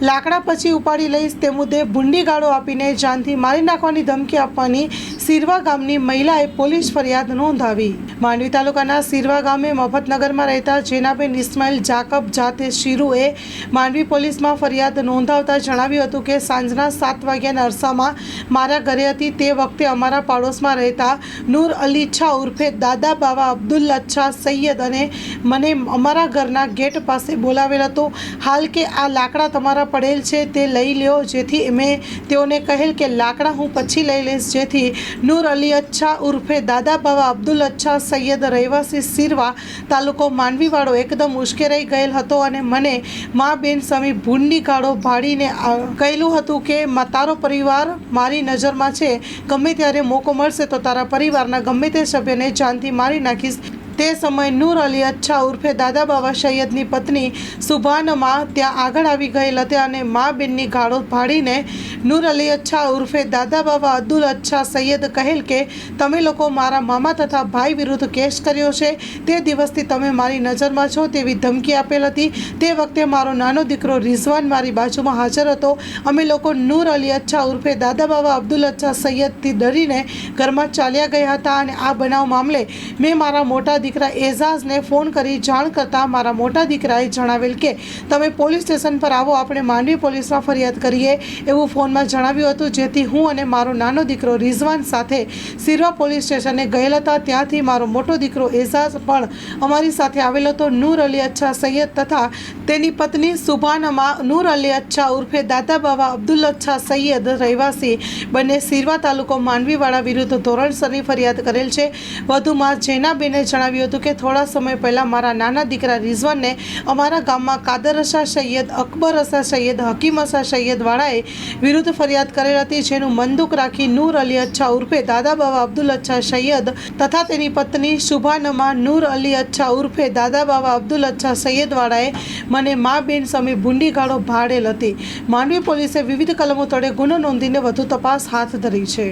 લાકડા પછી ઉપાડી લઈશ તે મુદ્દે ભૂંડી ગાળો આપીને જાનથી મારી નાખવાની ધમકી આપવાની સિરવા ગામની મહિલાએ પોલીસ ફરિયાદ નોંધાવી. માંડવી તાલુકાના સિરવા ગામે મફતનગરમાં રહેતા જેનાબેન ઇસ્માઇલ જાકબ જાતે શીરુએ માંડવી પોલીસમાં ફરિયાદ નોંધાવતા જણાવ્યું હતું કે સાંજના સાત વાગ્યાના અરસામાં મારા ઘરે હતી તે વખતે અમારા પાડોશમાં રહેતા નૂર અલી છા ઉર્ફે દાદા બાવા અબ્દુલ અચ્છા સૈયદ અને મને અમારા ઘરના ગેટ પાસે બોલાવેલ હતો. હાલ કે આ લાકડા તમારા પડેલ છે તે લઈ લ્યો, જેથી મેં તેઓને કહેલ કે લાકડા હું પછી લઈ લઈશ. જેથી નૂર અલી અચ્છા ઉર્ફે દાદા બાવા અબ્દુલ અચ્છા સૈયદ રહેવાસી સિરવા તાલુકો માંડવીવાળો એકદમ ઉશ્કેરાઈ ગયેલ હતો અને મને મા બેન સ્વામી ભૂંડી કાળો ભાડીને કહેલું હતું કે તારો પરિવાર મારી નજરમાં છે. ગમે ત્યારે મોકો મળશે તો તારા પરિવારના ગમે તે સભ્યને જાનથી મારી નાખીશ. તે સમયે નૂર અલી અચ્છા ઉર્ફે દાદા બાબા સૈયદની પત્ની સુભાનમાં ત્યાં આગળ આવી ગયેલ હતી અને મા બેનની ગાળો ભાડીને નૂર અલી અચ્છા ઉર્ફે દાદા બાબા અબ્દુલ અચ્છા સૈયદ કહેલ કે, તમે લોકો મારા મામા તથા ભાઈ વિરુદ્ધ કેસ કર્યો છે. તે દિવસથી તમે મારી નજરમાં છો તેવી ધમકી આપેલ હતી. તે વખતે મારો નાનો દીકરો રિઝવાન મારી બાજુમાં હાજર હતો. અમે લોકો નૂર અલી અચ્છા ઉર્ફે દાદા બાબા અબ્દુલ અચ્છા સૈયદથી ડરીને ઘરમાં ચાલ્યા ગયા હતા અને આ બનાવ મામલે મેં મારા મોટા દીકરા એઝાઝને ફોન કરી જાણ કરતાં મારા મોટા દીકરાએ જણાવેલ કે, તમે પોલીસ સ્ટેશન પર આવો, આપણે માંડવી પોલીસમાં ફરિયાદ કરીએ. એવું ફોનમાં જણાવ્યું હતું, જેથી હું અને મારો નાનો દીકરો રિઝવાન સાથે સિરવા પોલીસ સ્ટેશને ગયેલ હતા. ત્યાંથી મારો મોટો દીકરો એઝાઝ પણ અમારી સાથે આવેલો હતો. નૂર અલી અચ્છા સૈયદ તથા તેની પત્ની સુભાનમાં નૂર અલી અચ્છા ઉર્ફે દાદા બાબા અબ્દુલ અચ્છા સૈયદ રહેવાસી બંને સિરવા તાલુકો માંડવીવાળા વિરુદ્ધ ધોરણસરની ફરિયાદ કરેલ છે. વધુમાં જેનાબેને જણાવ્યું હતું કે થોડા સમય પહેલાં મારા નાના દીકરા રિઝવાનને અમારા ગામમાં કાદર અસા સૈયદ, અકબર અસા સૈયદ, હકીમ અસા સૈયદવાળાએ વિરુદ્ધ ફરિયાદ કરેલ હતી, જેનું મંદુક રાખી નૂર અલી અચ્છા ઉર્ફે દાદા બાબા અબ્દુલ અચ્છા સૈયદ તથા તેની પત્ની શુભાનમાં નૂર અલી અચ્છા ઉર્ફે દાદા બાબા અબ્દુલ અચ્છા સૈયદવાળાએ મને મા બેન સમી ભૂંડી ગાળો ભાડેલ હતી. માંડવી પોલીસે વિવિધ કલમો તળે ગુનો નોંધીને વધુ તપાસ હાથ ધરી છે.